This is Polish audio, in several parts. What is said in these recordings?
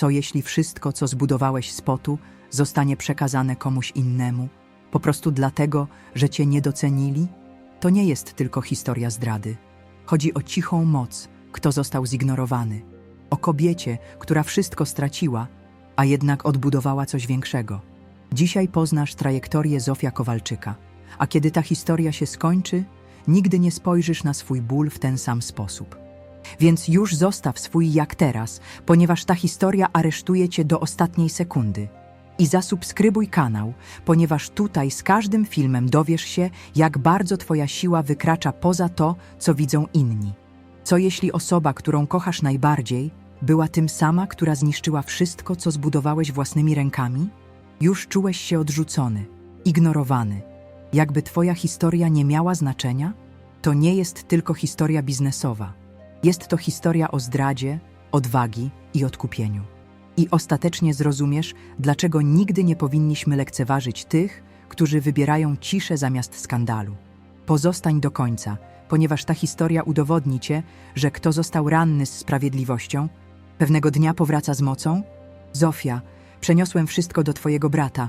Co jeśli wszystko, co zbudowałeś z potu, zostanie przekazane komuś innemu, po prostu dlatego, że cię nie docenili? To nie jest tylko historia zdrady. Chodzi o cichą moc, kto został zignorowany. O kobiecie, która wszystko straciła, a jednak odbudowała coś większego. Dzisiaj poznasz trajektorię Zofia Kowalczyka, a kiedy ta historia się skończy, nigdy nie spojrzysz na swój ból w ten sam sposób. Więc już zostaw swój jak teraz, ponieważ ta historia aresztuje cię do ostatniej sekundy. I zasubskrybuj kanał, ponieważ tutaj z każdym filmem dowiesz się, jak bardzo twoja siła wykracza poza to, co widzą inni. Co jeśli osoba, którą kochasz najbardziej, była tym sama, która zniszczyła wszystko, co zbudowałeś własnymi rękami? Już czułeś się odrzucony, ignorowany. Jakby twoja historia nie miała znaczenia? To nie jest tylko historia biznesowa. Jest to historia o zdradzie, odwagi i odkupieniu. I ostatecznie zrozumiesz, dlaczego nigdy nie powinniśmy lekceważyć tych, którzy wybierają ciszę zamiast skandalu. Pozostań do końca, ponieważ ta historia udowodni cię, że kto został ranny z sprawiedliwością, pewnego dnia powraca z mocą? Zofia, przeniosłem wszystko do twojego brata.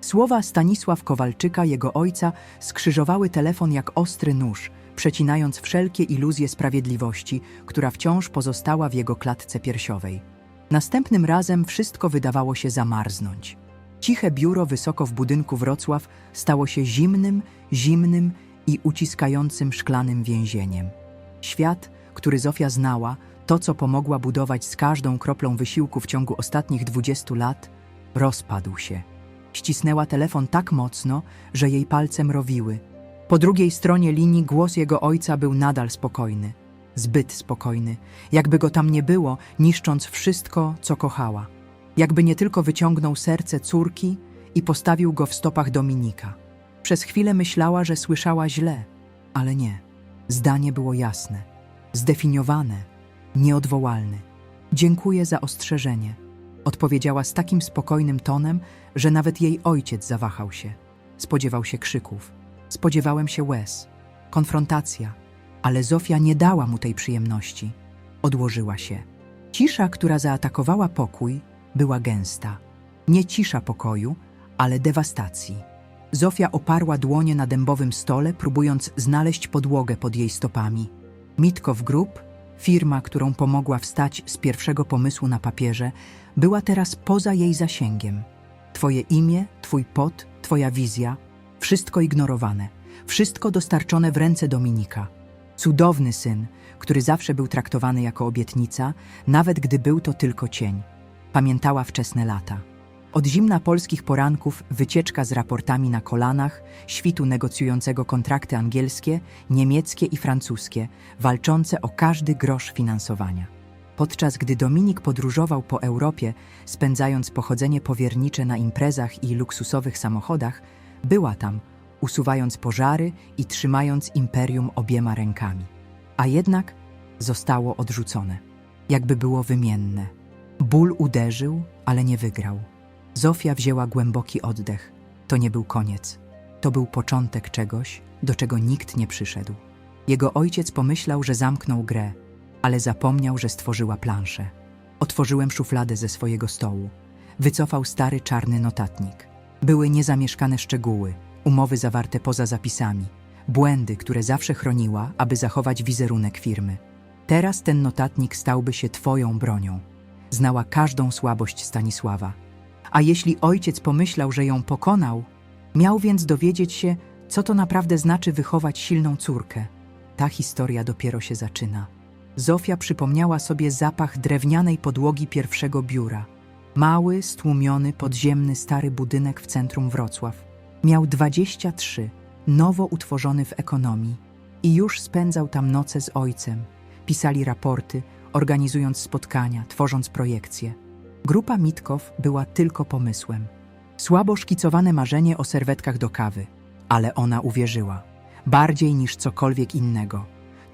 Słowa Stanisław Kowalczyka, jego ojca, skrzyżowały telefon jak ostry nóż, przecinając wszelkie iluzje sprawiedliwości, która wciąż pozostała w jego klatce piersiowej. Następnym razem wszystko wydawało się zamarznąć. Ciche biuro wysoko w budynku Wrocław stało się zimnym, zimnym i uciskającym szklanym więzieniem. Świat, który Zofia znała, to co pomogła budować z każdą kroplą wysiłku w ciągu ostatnich 20 lat, rozpadł się. Ścisnęła telefon tak mocno, że jej palce mrowiły. Po drugiej stronie linii głos jego ojca był nadal spokojny. Zbyt spokojny, jakby go tam nie było, niszcząc wszystko, co kochała. Jakby nie tylko wyciągnął serce córki i postawił go w stopach Dominika. Przez chwilę myślała, że słyszała źle, ale nie. Zdanie było jasne, zdefiniowane, nieodwołalne. Dziękuję za ostrzeżenie. Odpowiedziała z takim spokojnym tonem, że nawet jej ojciec zawahał się. Spodziewał się krzyków. Spodziewałem się łez. Konfrontacja. Ale Zofia nie dała mu tej przyjemności. Odłożyła się. Cisza, która zaatakowała pokój, była gęsta. Nie cisza pokoju, ale dewastacji. Zofia oparła dłonie na dębowym stole, próbując znaleźć podłogę pod jej stopami. Mitkow Group, firma, którą pomogła wstać z pierwszego pomysłu na papierze, była teraz poza jej zasięgiem. Twoje imię, twój pot, twoja wizja, wszystko ignorowane, wszystko dostarczone w ręce Dominika. Cudowny syn, który zawsze był traktowany jako obietnica, nawet gdy był to tylko cień. Pamiętała wczesne lata. Od zimna polskich poranków wycieczka z raportami na kolanach, świtu negocjującego kontrakty angielskie, niemieckie i francuskie, walczące o każdy grosz finansowania. Podczas gdy Dominik podróżował po Europie, spędzając pochodzenie powiernicze na imprezach i luksusowych samochodach, była tam, usuwając pożary i trzymając imperium obiema rękami. A jednak zostało odrzucone, jakby było wymienne. Ból uderzył, ale nie wygrał. Zofia wzięła głęboki oddech. To nie był koniec. To był początek czegoś, do czego nikt nie przyszedł. Jego ojciec pomyślał, że zamknął grę, ale zapomniał, że stworzyła planszę. Otworzyłem szufladę ze swojego stołu. Wycofał stary czarny notatnik. Były niezamieszkane szczegóły, umowy zawarte poza zapisami, błędy, które zawsze chroniła, aby zachować wizerunek firmy. Teraz ten notatnik stałby się twoją bronią. Znała każdą słabość Stanisława. A jeśli ojciec pomyślał, że ją pokonał, miał więc dowiedzieć się, co to naprawdę znaczy wychować silną córkę. Ta historia dopiero się zaczyna. Zofia przypomniała sobie zapach drewnianej podłogi pierwszego biura. Mały, stłumiony, podziemny stary budynek w centrum Wrocław. Miał 23, nowo utworzony w ekonomii i już spędzał tam noce z ojcem. Pisali raporty, organizując spotkania, tworząc projekcje. Grupa Mitkow była tylko pomysłem. Słabo szkicowane marzenie o serwetkach do kawy, ale ona uwierzyła. Bardziej niż cokolwiek innego.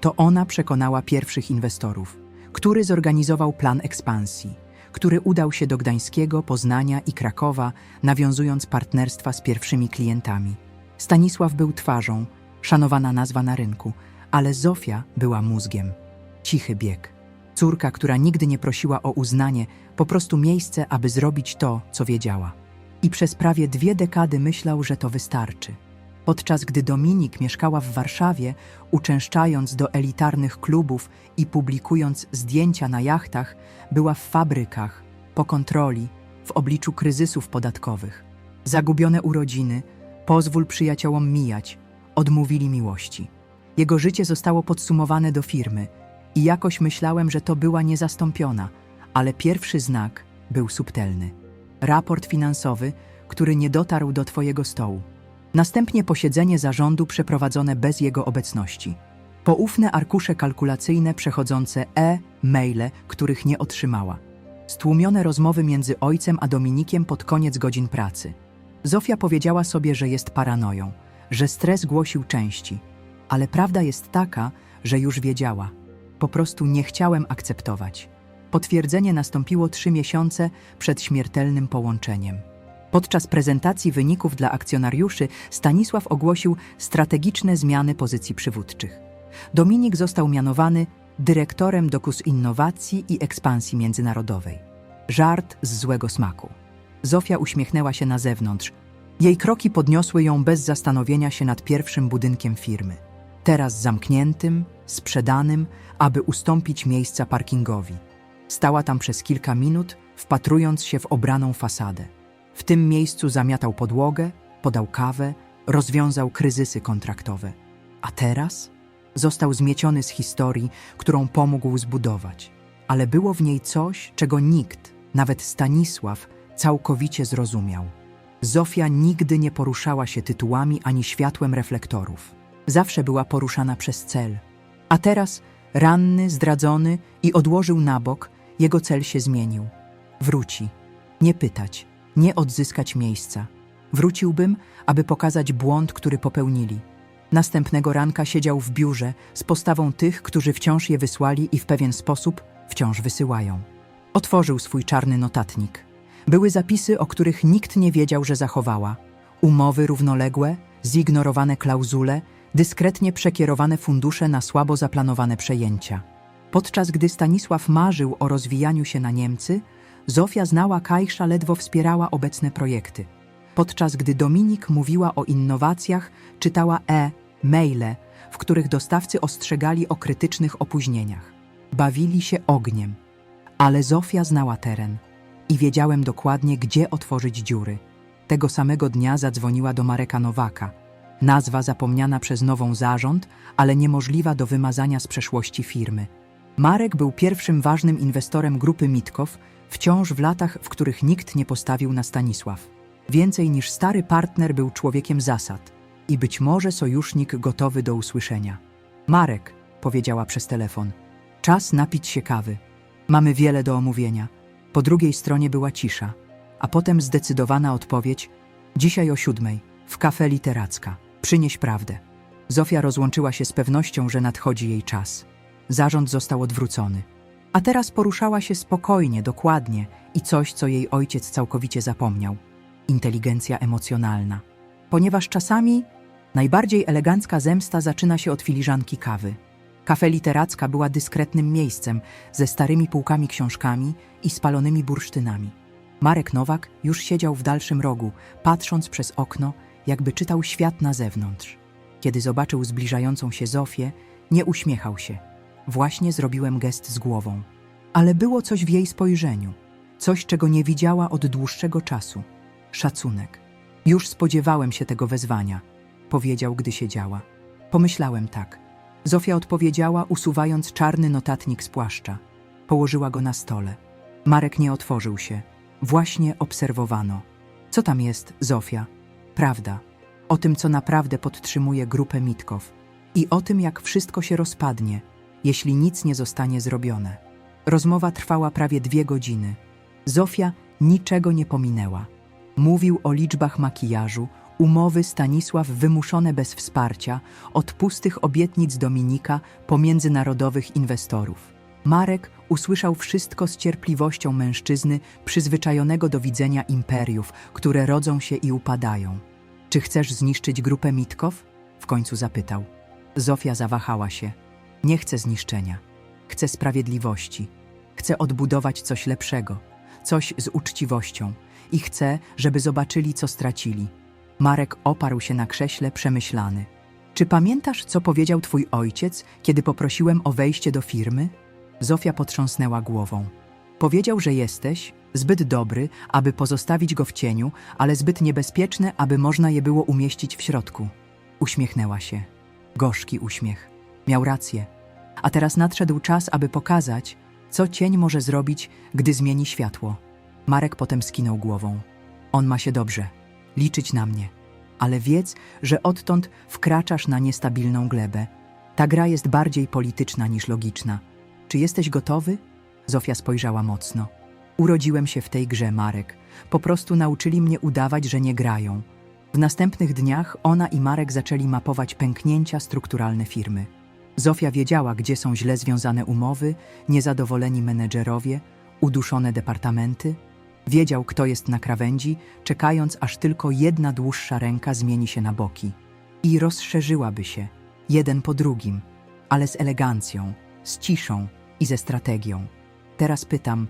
To ona przekonała pierwszych inwestorów, który zorganizował plan ekspansji, który udał się do Gdańskiego, Poznania i Krakowa, nawiązując partnerstwa z pierwszymi klientami. Stanisław był twarzą, szanowana nazwa na rynku, ale Zofia była mózgiem. Cichy bieg. Córka, która nigdy nie prosiła o uznanie, po prostu miejsce, aby zrobić to, co wiedziała. I przez prawie dwie dekady myślał, że to wystarczy. Podczas gdy Dominik mieszkała w Warszawie, uczęszczając do elitarnych klubów i publikując zdjęcia na jachtach, była w fabrykach, po kontroli, w obliczu kryzysów podatkowych. Zagubione urodziny, pozwól przyjaciołom mijać, odmówili miłości. Jego życie zostało podsumowane do firmy i jakoś myślałem, że to była niezastąpiona, ale pierwszy znak był subtelny. Raport finansowy, który nie dotarł do Twojego stołu. Następnie posiedzenie zarządu przeprowadzone bez jego obecności. Poufne arkusze kalkulacyjne przechodzące e-maile, których nie otrzymała. Stłumione rozmowy między ojcem a Dominikiem pod koniec godzin pracy. Zofia powiedziała sobie, że jest paranoją, że stres głosił części, ale prawda jest taka, że już wiedziała. Po prostu nie chciałem akceptować. Potwierdzenie nastąpiło trzy miesiące przed śmiertelnym połączeniem. Podczas prezentacji wyników dla akcjonariuszy Stanisław ogłosił strategiczne zmiany pozycji przywódczych. Dominik został mianowany dyrektorem Dokus Innowacji i Ekspansji Międzynarodowej. Żart z złego smaku. Zofia uśmiechnęła się na zewnątrz. Jej kroki podniosły ją bez zastanowienia się nad pierwszym budynkiem firmy. Teraz zamkniętym, sprzedanym, aby ustąpić miejsca parkingowi. Stała tam przez kilka minut, wpatrując się w obraną fasadę. W tym miejscu zamiatał podłogę, podał kawę, rozwiązał kryzysy kontraktowe. A teraz został zmieciony z historii, którą pomógł zbudować. Ale było w niej coś, czego nikt, nawet Stanisław, całkowicie zrozumiał. Zofia nigdy nie poruszała się tytułami ani światłem reflektorów. Zawsze była poruszana przez cel. A teraz, ranny, zdradzony i odłożył na bok, jego cel się zmienił. Wróci. Nie pytać, nie odzyskać miejsca. Wróciłbym, aby pokazać błąd, który popełnili. Następnego ranka siedział w biurze z postawą tych, którzy wciąż je wysłali i w pewien sposób wciąż wysyłają. Otworzył swój czarny notatnik. Były zapisy, o których nikt nie wiedział, że zachowała. Umowy równoległe, zignorowane klauzule, dyskretnie przekierowane fundusze na słabo zaplanowane przejęcia. Podczas gdy Stanisław marzył o rozwijaniu się na Niemcy, Zofia znała Kajsza, ledwo wspierała obecne projekty. Podczas gdy Dominik mówiła o innowacjach, czytała e-maile, w których dostawcy ostrzegali o krytycznych opóźnieniach. Bawili się ogniem. Ale Zofia znała teren i wiedziałem dokładnie, gdzie otworzyć dziury. Tego samego dnia zadzwoniła do Mareka Nowaka. Nazwa zapomniana przez nową zarząd, ale niemożliwa do wymazania z przeszłości firmy. Marek był pierwszym ważnym inwestorem grupy Mitkow, wciąż w latach, w których nikt nie postawił na Stanisław. Więcej niż stary partner był człowiekiem zasad i być może sojusznik gotowy do usłyszenia. Marek, powiedziała przez telefon, czas napić się kawy. Mamy wiele do omówienia. Po drugiej stronie była cisza, a potem zdecydowana odpowiedź: Dzisiaj o siódmej, w kafe literacka. Przynieś prawdę. Zofia rozłączyła się z pewnością, że nadchodzi jej czas. Zarząd został odwrócony. A teraz poruszała się spokojnie, dokładnie i coś, co jej ojciec całkowicie zapomniał inteligencja emocjonalna. Ponieważ czasami najbardziej elegancka zemsta zaczyna się od filiżanki kawy. Kafe literacka była dyskretnym miejscem ze starymi półkami książkami i spalonymi bursztynami. Marek Nowak już siedział w dalszym rogu, patrząc przez okno, jakby czytał świat na zewnątrz. Kiedy zobaczył zbliżającą się Zofię, nie uśmiechał się. Właśnie zrobiłem gest z głową. Ale było coś w jej spojrzeniu, coś, czego nie widziała od dłuższego czasu. Szacunek. Już spodziewałem się tego wezwania, powiedział, gdy siedziała. Pomyślałem tak. Zofia odpowiedziała, usuwając czarny notatnik z płaszcza. Położyła go na stole. Marek nie otworzył się. Właśnie obserwowano. Co tam jest, Zofia? Prawda. O tym, co naprawdę podtrzymuje grupę Mitkow. I o tym, jak wszystko się rozpadnie, jeśli nic nie zostanie zrobione. Rozmowa trwała prawie dwie godziny. Zofia niczego nie pominęła. Mówił o liczbach makijażu, umowy Stanisław wymuszone bez wsparcia, od pustych obietnic Dominika po międzynarodowych inwestorów. Marek usłyszał wszystko z cierpliwością mężczyzny przyzwyczajonego do widzenia imperiów, które rodzą się i upadają. Czy chcesz zniszczyć grupę Mitkow? W końcu zapytał. Zofia zawahała się. Nie chcę zniszczenia. Chcę sprawiedliwości. Chcę odbudować coś lepszego, coś z uczciwością i chcę, żeby zobaczyli, co stracili. Marek oparł się na krześle przemyślany. Czy pamiętasz, co powiedział twój ojciec, kiedy poprosiłem o wejście do firmy? Zofia potrząsnęła głową. Powiedział, że jesteś zbyt dobry, aby pozostawić go w cieniu, ale zbyt niebezpieczny, aby można je było umieścić w środku. Uśmiechnęła się. Gorzki uśmiech. Miał rację. A teraz nadszedł czas, aby pokazać, co cień może zrobić, gdy zmieni światło. Marek potem skinął głową. On ma się dobrze. Liczyć na mnie. Ale wiedz, że odtąd wkraczasz na niestabilną glebę. Ta gra jest bardziej polityczna niż logiczna. Czy jesteś gotowy? Zofia spojrzała mocno. Urodziłem się w tej grze, Marek. Po prostu nauczyli mnie udawać, że nie grają. W następnych dniach ona i Marek zaczęli mapować pęknięcia strukturalne firmy. Zofia wiedziała, gdzie są źle związane umowy, niezadowoleni menedżerowie, uduszone departamenty. Wiedział, kto jest na krawędzi, czekając, aż tylko jedna dłuższa ręka zmieni się na boki. I rozszerzyłaby się, jeden po drugim, ale z elegancją, z ciszą i ze strategią. Teraz pytam,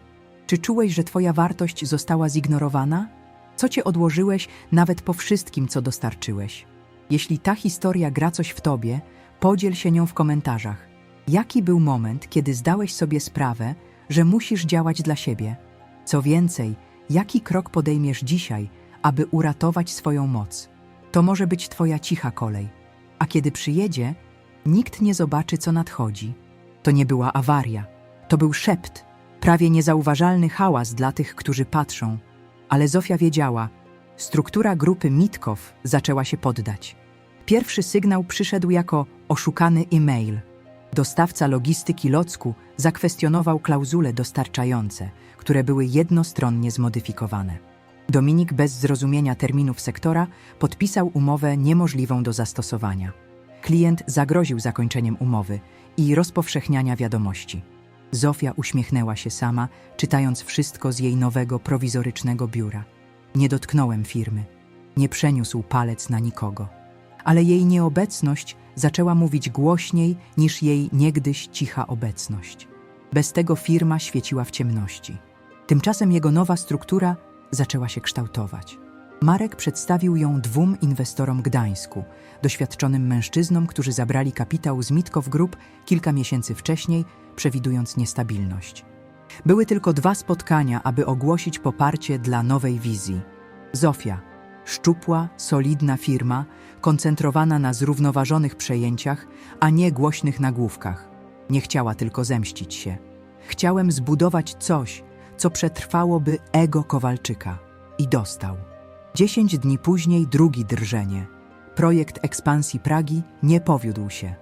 czy czułeś, że twoja wartość została zignorowana? Co cię odłożyłeś nawet po wszystkim, co dostarczyłeś? Jeśli ta historia gra coś w tobie, podziel się nią w komentarzach. Jaki był moment, kiedy zdałeś sobie sprawę, że musisz działać dla siebie? Co więcej, jaki krok podejmiesz dzisiaj, aby uratować swoją moc? To może być twoja cicha kolej. A kiedy przyjedzie, nikt nie zobaczy, co nadchodzi. To nie była awaria, to był szept, prawie niezauważalny hałas dla tych, którzy patrzą. Ale Zofia wiedziała, struktura grupy Mitkow zaczęła się poddać. Pierwszy sygnał przyszedł jako oszukany e-mail. Dostawca logistyki Locku zakwestionował klauzule dostarczające, które były jednostronnie zmodyfikowane. Dominik bez zrozumienia terminów sektora podpisał umowę niemożliwą do zastosowania. Klient zagroził zakończeniem umowy i rozpowszechniania wiadomości. Zofia uśmiechnęła się sama, czytając wszystko z jej nowego prowizorycznego biura. Nie dotknąłem firmy. Nie przeniósł palec na nikogo. Ale jej nieobecność zaczęła mówić głośniej niż jej niegdyś cicha obecność. Bez tego firma świeciła w ciemności. Tymczasem jego nowa struktura zaczęła się kształtować. Marek przedstawił ją dwóm inwestorom Gdańsku, doświadczonym mężczyznom, którzy zabrali kapitał z Mitkow Group kilka miesięcy wcześniej, przewidując niestabilność. Były tylko dwa spotkania, aby ogłosić poparcie dla nowej wizji. Zofia, szczupła, solidna firma, koncentrowana na zrównoważonych przejęciach, a nie głośnych nagłówkach. Nie chciała tylko zemścić się. Chciałem zbudować coś, co przetrwałoby ego Kowalczyka. I dostał. Dziesięć dni później drugi drżenie. Projekt ekspansji Pragi nie powiódł się.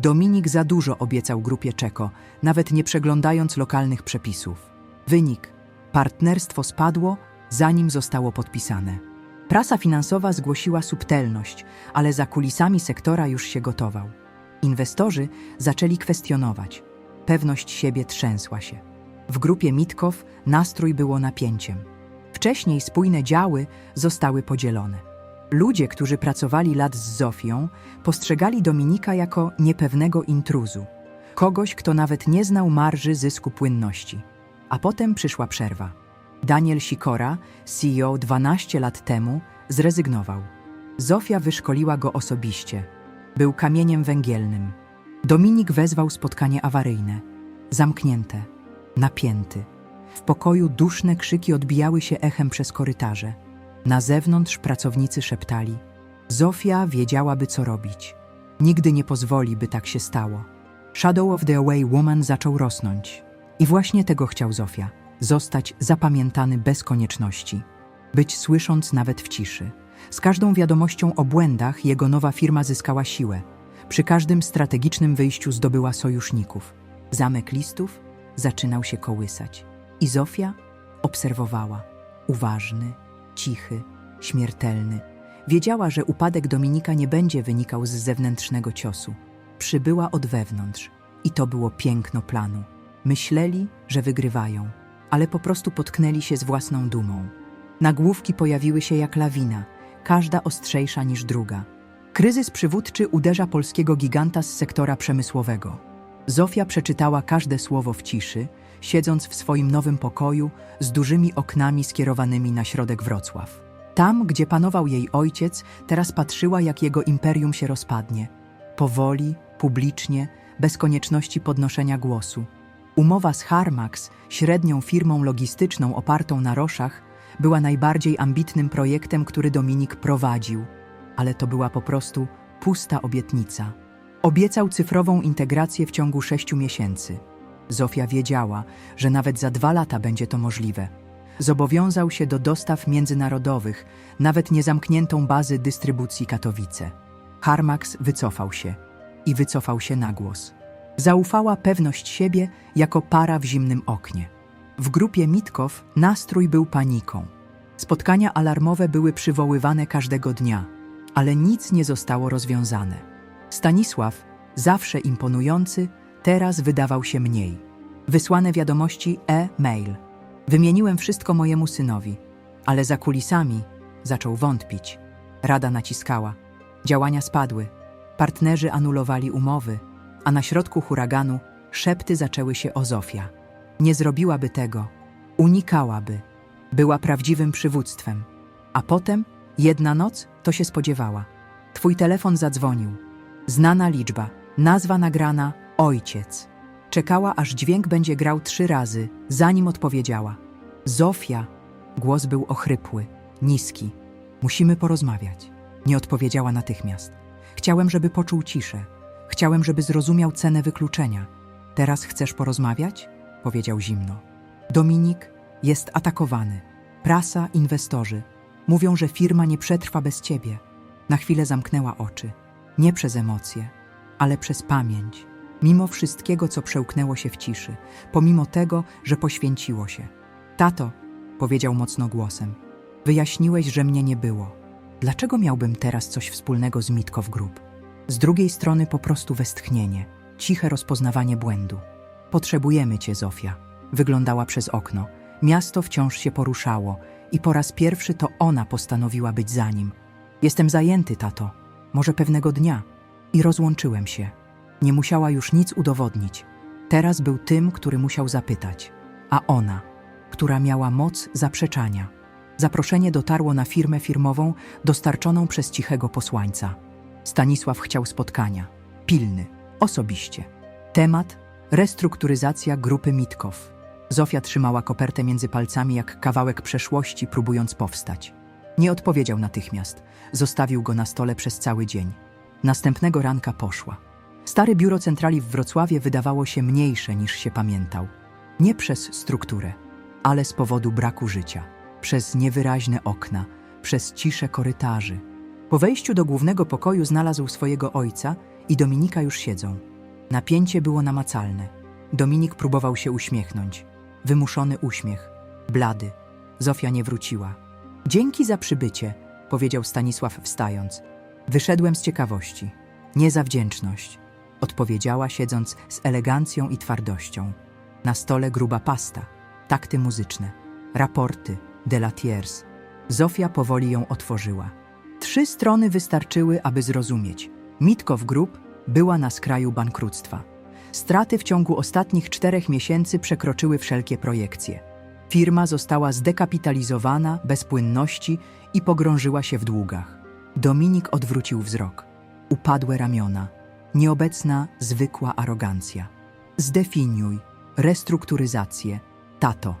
Dominik za dużo obiecał grupie Czeko, nawet nie przeglądając lokalnych przepisów. Wynik: partnerstwo spadło, zanim zostało podpisane. Prasa finansowa zgłosiła subtelność, ale za kulisami sektora już się gotował. Inwestorzy zaczęli kwestionować. Pewność siebie trzęsła się. W grupie Mitkow nastrój było napięciem. Wcześniej spójne działy zostały podzielone. Ludzie, którzy pracowali lat z Zofią, postrzegali Dominika jako niepewnego intruzu, kogoś, kto nawet nie znał marży zysku płynności. A potem przyszła przerwa. Daniel Sikora, CEO 12 lat temu, zrezygnował. Zofia wyszkoliła go osobiście. Był kamieniem węgielnym. Dominik wezwał spotkanie awaryjne. Zamknięte, napięty. W pokoju duszne krzyki odbijały się echem przez korytarze. Na zewnątrz pracownicy szeptali. Zofia wiedziałaby, co robić. Nigdy nie pozwoli, by tak się stało. Shadow of the Away Woman zaczął rosnąć. I właśnie tego chciał Zofia. Zostać zapamiętany bez konieczności. Być słysząc nawet w ciszy. Z każdą wiadomością o błędach jego nowa firma zyskała siłę. Przy każdym strategicznym wyjściu zdobyła sojuszników. Zamek listów zaczynał się kołysać. I Zofia obserwowała. Uważny, cichy, śmiertelny. Wiedziała, że upadek Dominika nie będzie wynikał z zewnętrznego ciosu. Przybyła od wewnątrz i to było piękno planu. Myśleli, że wygrywają, ale po prostu potknęli się z własną dumą. Nagłówki pojawiły się jak lawina, każda ostrzejsza niż druga. Kryzys przywódczy uderza polskiego giganta z sektora przemysłowego. Zofia przeczytała każde słowo w ciszy, siedząc w swoim nowym pokoju z dużymi oknami skierowanymi na środek Wrocław. Tam, gdzie panował jej ojciec, teraz patrzyła, jak jego imperium się rozpadnie. Powoli, publicznie, bez konieczności podnoszenia głosu. Umowa z Harmax, średnią firmą logistyczną opartą na roszach, była najbardziej ambitnym projektem, który Dominik prowadził, ale to była po prostu pusta obietnica. Obiecał cyfrową integrację w ciągu sześciu miesięcy. Zofia wiedziała, że nawet za dwa lata będzie to możliwe. Zobowiązał się do dostaw międzynarodowych, nawet niezamkniętą bazy dystrybucji Katowice. Harmax wycofał się i wycofał się na głos. Zaufała pewność siebie jako para w zimnym oknie. W grupie Mitkow nastrój był paniką. Spotkania alarmowe były przywoływane każdego dnia, ale nic nie zostało rozwiązane. Stanisław, zawsze imponujący, teraz wydawał się mniej. Wysłane wiadomości e-mail. Wymieniłem wszystko mojemu synowi, ale za kulisami zaczął wątpić. Rada naciskała. Działania spadły. Partnerzy anulowali umowy, a na środku huraganu szepty zaczęły się o Zofia. Nie zrobiłaby tego. Unikałaby. Była prawdziwym przywództwem. A potem, jedna noc, to się spodziewała. Twój telefon zadzwonił. Znana liczba, nazwa nagrana ojciec. Czekała, aż dźwięk będzie grał trzy razy, zanim odpowiedziała. Zofia. Głos był ochrypły, niski. Musimy porozmawiać. Nie odpowiedziała natychmiast. Chciałem, żeby poczuł ciszę. Chciałem, żeby zrozumiał cenę wykluczenia. Teraz chcesz porozmawiać? Powiedział zimno. Dominik jest atakowany. Prasa, inwestorzy. Mówią, że firma nie przetrwa bez ciebie. Na chwilę zamknęła oczy. Nie przez emocje, ale przez pamięć. Mimo wszystkiego, co przełknęło się w ciszy, pomimo tego, że poświęciło się. Tato, powiedział mocno głosem, wyjaśniłeś, że mnie nie było. Dlaczego miałbym teraz coś wspólnego z Mitkow Group? Z drugiej strony po prostu westchnienie, ciche rozpoznawanie błędu. Potrzebujemy cię, Zofia. Wyglądała przez okno. Miasto wciąż się poruszało i po raz pierwszy to ona postanowiła być za nim. Jestem zajęty, tato. Może pewnego dnia. I rozłączyłem się. Nie musiała już nic udowodnić. Teraz był tym, który musiał zapytać. A ona, która miała moc zaprzeczania. Zaproszenie dotarło na firmę firmową dostarczoną przez cichego posłańca. Stanisław chciał spotkania. Pilny, osobiście. Temat restrukturyzacja grupy Mitkow. Zofia trzymała kopertę między palcami jak kawałek przeszłości, próbując powstać. Nie odpowiedział natychmiast. Zostawił go na stole przez cały dzień. Następnego ranka poszła. Stare biuro centrali w Wrocławie wydawało się mniejsze niż się pamiętał. Nie przez strukturę, ale z powodu braku życia. Przez niewyraźne okna, przez ciszę korytarzy. Po wejściu do głównego pokoju znalazł swojego ojca i Dominika już siedzą. Napięcie było namacalne. Dominik próbował się uśmiechnąć. Wymuszony uśmiech. Blady. Zofia nie wróciła. Dzięki za przybycie, powiedział Stanisław wstając. Wyszedłem z ciekawości. Nie za wdzięczność, odpowiedziała siedząc z elegancją i twardością. Na stole gruba pasta, takty muzyczne, raporty, delatiers. Zofia powoli ją otworzyła. Trzy strony wystarczyły, aby zrozumieć. Mitkow Group była na skraju bankructwa. Straty w ciągu ostatnich czterech miesięcy przekroczyły wszelkie projekcje. Firma została zdekapitalizowana, bez płynności i pogrążyła się w długach. Dominik odwrócił wzrok. Upadłe ramiona. Nieobecna, zwykła arogancja. Zdefiniuj restrukturyzację. Tato,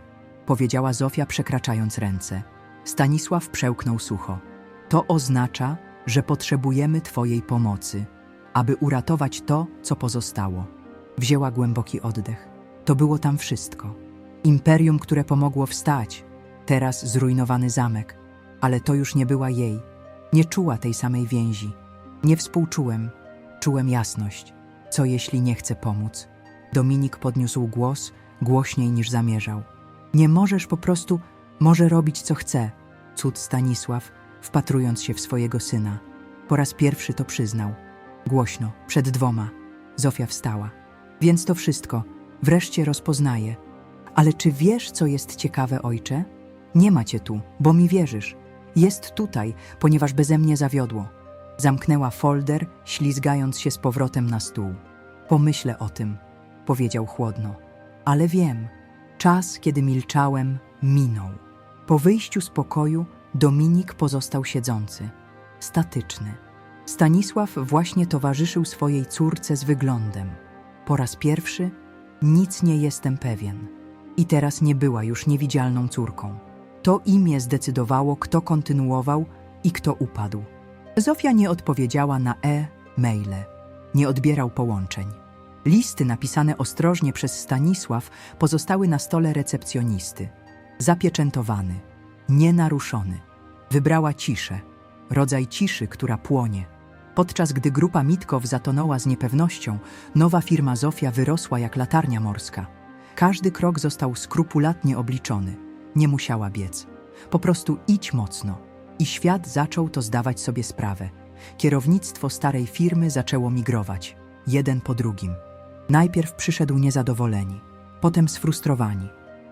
powiedziała Zofia, przekraczając ręce. Stanisław przełknął sucho. To oznacza, że potrzebujemy Twojej pomocy, aby uratować to, co pozostało. Wzięła głęboki oddech. To było tam wszystko. Imperium, które pomogło wstać, teraz zrujnowany zamek, ale to już nie była jej. Nie czuła tej samej więzi. Nie współczułem, czułem jasność. Co jeśli nie chce pomóc? Dominik podniósł głos głośniej niż zamierzał. Nie możesz po prostu, może robić co chce. Cud Stanisław, wpatrując się w swojego syna. Po raz pierwszy to przyznał. Głośno, przed dwoma. Zofia wstała. Więc to wszystko. Wreszcie rozpoznaję. Ale czy wiesz, co jest ciekawe, ojcze? Nie ma cię tu, bo mi wierzysz. Jest tutaj, ponieważ beze mnie zawiodło. Zamknęła folder, ślizgając się z powrotem na stół. Pomyślę o tym, powiedział chłodno. Ale wiem, czas, kiedy milczałem, minął. Po wyjściu z pokoju Dominik pozostał siedzący, statyczny. Stanisław właśnie towarzyszył swojej córce z wyglądem. Po raz pierwszy nic nie jestem pewien. I teraz nie była już niewidzialną córką. To imię zdecydowało, kto kontynuował i kto upadł. Zofia nie odpowiedziała na e-maile, nie odbierał połączeń. Listy napisane ostrożnie przez Stanisław pozostały na stole recepcjonisty. Zapieczętowany, nienaruszony. Wybrała ciszę, rodzaj ciszy, która płonie. Podczas gdy grupa Mitkow zatonęła z niepewnością, nowa firma Zofia wyrosła jak latarnia morska. Każdy krok został skrupulatnie obliczony. Nie musiała biec. Po prostu idź mocno. I świat zaczął to zdawać sobie sprawę. Kierownictwo starej firmy zaczęło migrować, jeden po drugim. Najpierw przyszedł niezadowoleni, potem sfrustrowani,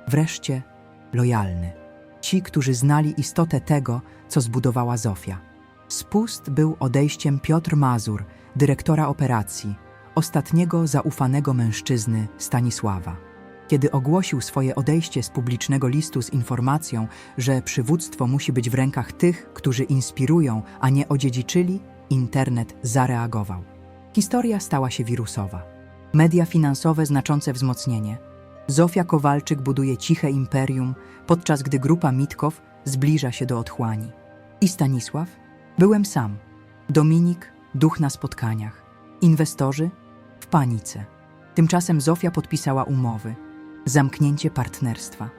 wreszcie lojalny. Ci, którzy znali istotę tego, co zbudowała Zofia. Spust był odejściem Piotr Mazur, dyrektora operacji, ostatniego zaufanego mężczyzny Stanisława. Kiedy ogłosił swoje odejście z publicznego listu z informacją, że przywództwo musi być w rękach tych, którzy inspirują, a nie odziedziczyli, internet zareagował. Historia stała się wirusowa. Media finansowe znaczące wzmocnienie. Zofia Kowalczyk buduje ciche imperium, podczas gdy grupa Mitkow zbliża się do otchłani. I Stanisław? Byłem sam. Dominik, duch na spotkaniach. Inwestorzy? W panice. Tymczasem Zofia podpisała umowy. Zamknięcie partnerstwa.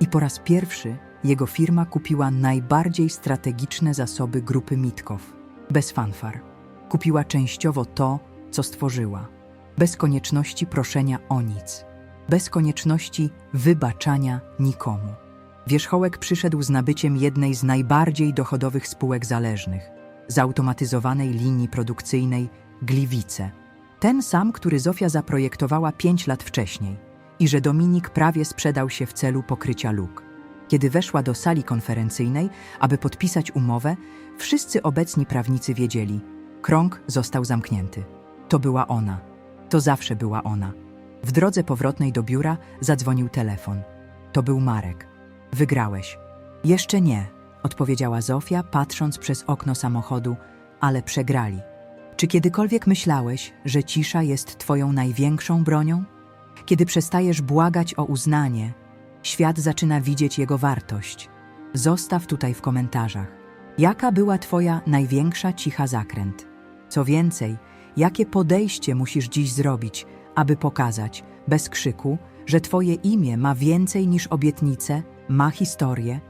I po raz pierwszy jego firma kupiła najbardziej strategiczne zasoby grupy Mitkow. Bez fanfar. Kupiła częściowo to, co stworzyła. Bez konieczności proszenia o nic. Bez konieczności wybaczania nikomu. Wierzchołek przyszedł z nabyciem jednej z najbardziej dochodowych spółek zależnych, zautomatyzowanej linii produkcyjnej Gliwice. Ten sam, który Zofia zaprojektowała pięć lat wcześniej i że Dominik prawie sprzedał się w celu pokrycia luk. Kiedy weszła do sali konferencyjnej, aby podpisać umowę, wszyscy obecni prawnicy wiedzieli, krąg został zamknięty. To była ona. To zawsze była ona. W drodze powrotnej do biura zadzwonił telefon. To był Marek. Wygrałeś. Jeszcze nie, odpowiedziała Zofia, patrząc przez okno samochodu, ale przegrali. Czy kiedykolwiek myślałeś, że cisza jest twoją największą bronią? Kiedy przestajesz błagać o uznanie, świat zaczyna widzieć jego wartość. Zostaw tutaj w komentarzach. Jaka była twoja największa cicha zakręt? Co więcej, jakie podejście musisz dziś zrobić, aby pokazać, bez krzyku, że twoje imię ma więcej niż obietnice, ma historię?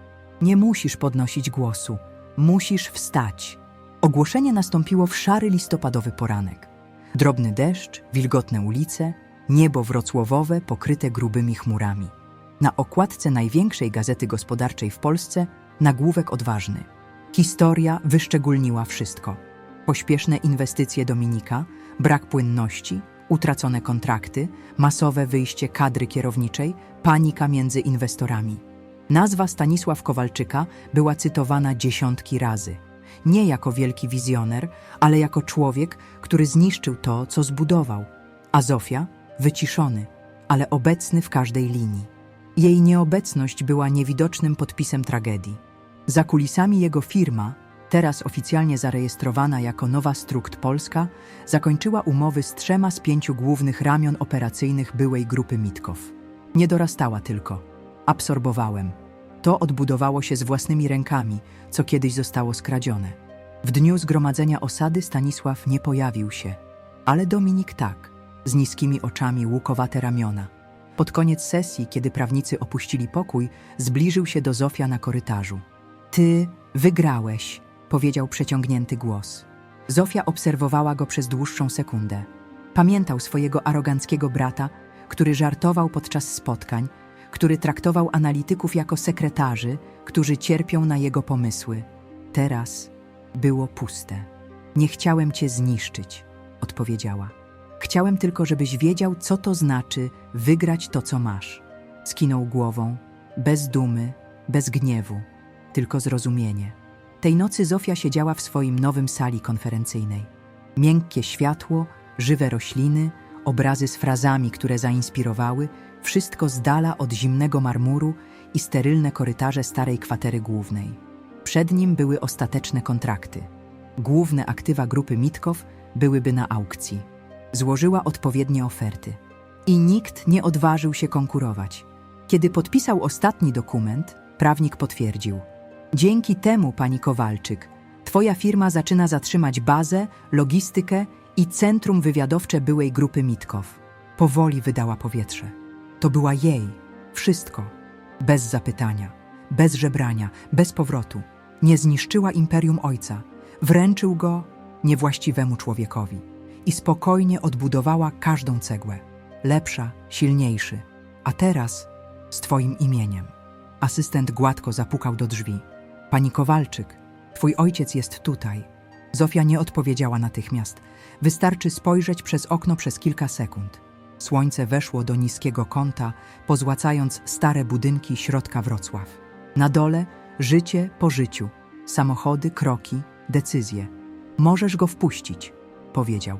Nie musisz podnosić głosu, musisz wstać. Ogłoszenie nastąpiło w szary listopadowy poranek. Drobny deszcz, wilgotne ulice, niebo wrocławowe pokryte grubymi chmurami. Na okładce największej gazety gospodarczej w Polsce nagłówek odważny. Historia wyszczególniła wszystko. Pośpieszne inwestycje Dominika, brak płynności, utracone kontrakty, masowe wyjście kadry kierowniczej, panika między inwestorami. Nazwa Stanisław Kowalczyka była cytowana dziesiątki razy. Nie jako wielki wizjoner, ale jako człowiek, który zniszczył to, co zbudował. A Zofia? Wyciszony, ale obecny w każdej linii. Jej nieobecność była niewidocznym podpisem tragedii. Za kulisami jego firma, teraz oficjalnie zarejestrowana jako Nowa Strukt Polska, zakończyła umowy z trzema z pięciu głównych ramion operacyjnych byłej grupy Mitkow. Nie dorastała tylko. Absorbowałem. To odbudowało się z własnymi rękami, co kiedyś zostało skradzione. W dniu zgromadzenia osady Stanisław nie pojawił się, ale Dominik tak, z niskimi oczami, łukowate ramiona. Pod koniec sesji, kiedy prawnicy opuścili pokój, zbliżył się do Zofia na korytarzu. Ty wygrałeś, powiedział przeciągnięty głos. Zofia obserwowała go przez dłuższą sekundę. Pamiętał swojego aroganckiego brata, który żartował podczas spotkań, który traktował analityków jako sekretarzy, którzy cierpią na jego pomysły. Teraz było puste. Nie chciałem cię zniszczyć, odpowiedziała. Chciałem tylko, żebyś wiedział, co to znaczy wygrać to, co masz. Skinął głową, bez dumy, bez gniewu, tylko zrozumienie. Tej nocy Zofia siedziała w swoim nowym sali konferencyjnej. Miękkie światło, żywe rośliny, obrazy z frazami, które zainspirowały, wszystko z dala od zimnego marmuru i sterylne korytarze starej kwatery głównej. Przed nim były ostateczne kontrakty. Główne aktywa grupy Mitkow byłyby na aukcji. Złożyła odpowiednie oferty. I nikt nie odważył się konkurować. Kiedy podpisał ostatni dokument, prawnik potwierdził: Dzięki temu, pani Kowalczyk, twoja firma zaczyna zatrzymać bazę, logistykę i centrum wywiadowcze byłej grupy Mitkow. Powoli wydała powietrze. To była jej. Wszystko. Bez zapytania, bez żebrania, bez powrotu. Nie zniszczyła imperium ojca. Wręczył go niewłaściwemu człowiekowi i spokojnie odbudowała każdą cegłę. Lepsza, silniejszy. A teraz z twoim imieniem. Asystent gładko zapukał do drzwi. Pani Kowalczyk, twój ojciec jest tutaj. Zofia nie odpowiedziała natychmiast. Wystarczy spojrzeć przez okno przez kilka sekund. Słońce weszło do niskiego kąta, pozłacając stare budynki środka Wrocław. Na dole życie po życiu, samochody, kroki, decyzje. Możesz go wpuścić, powiedział.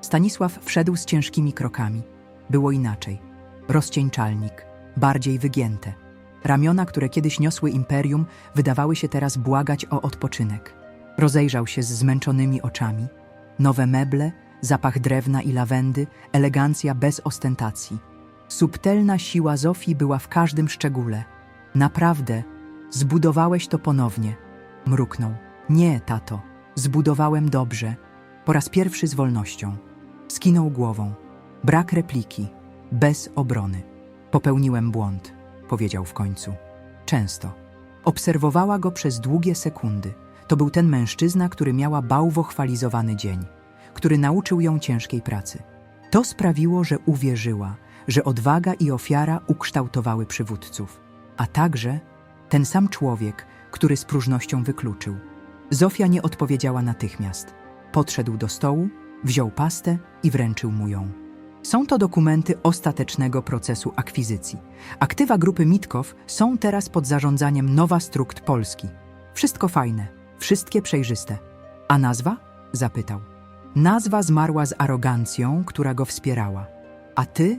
Stanisław wszedł z ciężkimi krokami. Było inaczej. Rozcieńczalnik, bardziej wygięte. Ramiona, które kiedyś niosły imperium, wydawały się teraz błagać o odpoczynek. Rozejrzał się z zmęczonymi oczami. Nowe meble, zapach drewna i lawendy, elegancja bez ostentacji. Subtelna siła Zofii była w każdym szczególe. Naprawdę, zbudowałeś to ponownie. Mruknął. Nie, tato, zbudowałem dobrze. Po raz pierwszy z wolnością. Skinął głową. Brak repliki. Bez obrony. Popełniłem błąd, powiedział w końcu. Często. Obserwowała go przez długie sekundy. To był ten mężczyzna, który miała bałwochwalizowany dzień, który nauczył ją ciężkiej pracy. To sprawiło, że uwierzyła, że odwaga i ofiara ukształtowały przywódców, a także ten sam człowiek, który z próżnością wykluczył. Zofia nie odpowiedziała natychmiast. Podszedł do stołu, wziął pastę i wręczył mu ją. Są to dokumenty ostatecznego procesu akwizycji. Aktywa grupy Mitkow są teraz pod zarządzaniem Nowa Strukt Polski. Wszystko fajne, wszystkie przejrzyste. A nazwa? zapytał. Nazwa zmarła z arogancją, która go wspierała. A ty?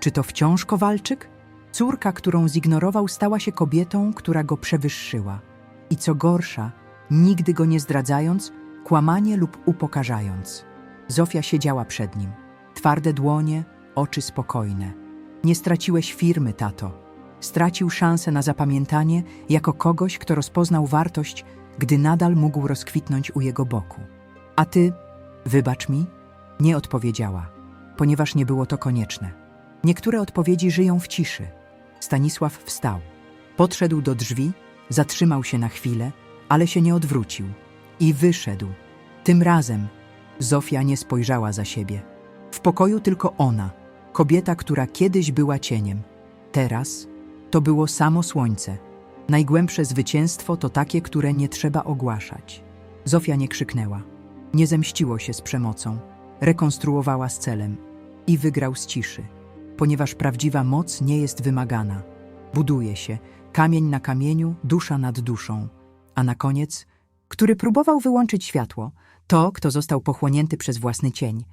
Czy to wciąż Kowalczyk? Córka, którą zignorował, stała się kobietą, która go przewyższyła. I co gorsza, nigdy go nie zdradzając, kłamanie lub upokarzając. Zofia siedziała przed nim. Twarde dłonie, oczy spokojne. Nie straciłeś firmy, tato. Stracił szansę na zapamiętanie jako kogoś, kto rozpoznał wartość, gdy nadal mógł rozkwitnąć u jego boku. A ty, wybacz mi, nie odpowiedziała, ponieważ nie było to konieczne. Niektóre odpowiedzi żyją w ciszy. Stanisław wstał. Podszedł do drzwi, zatrzymał się na chwilę, ale się nie odwrócił. I wyszedł. Tym razem Zofia nie spojrzała za siebie. W pokoju tylko ona, kobieta, która kiedyś była cieniem. Teraz to było samo słońce. Najgłębsze zwycięstwo to takie, które nie trzeba ogłaszać. Zofia nie krzyknęła. Nie zemściło się z przemocą. Rekonstruowała z celem. I wygrał z ciszy. Ponieważ prawdziwa moc nie jest wymagana. Buduje się, kamień na kamieniu, dusza nad duszą. A na koniec, który próbował wyłączyć światło, to, kto został pochłonięty przez własny cień –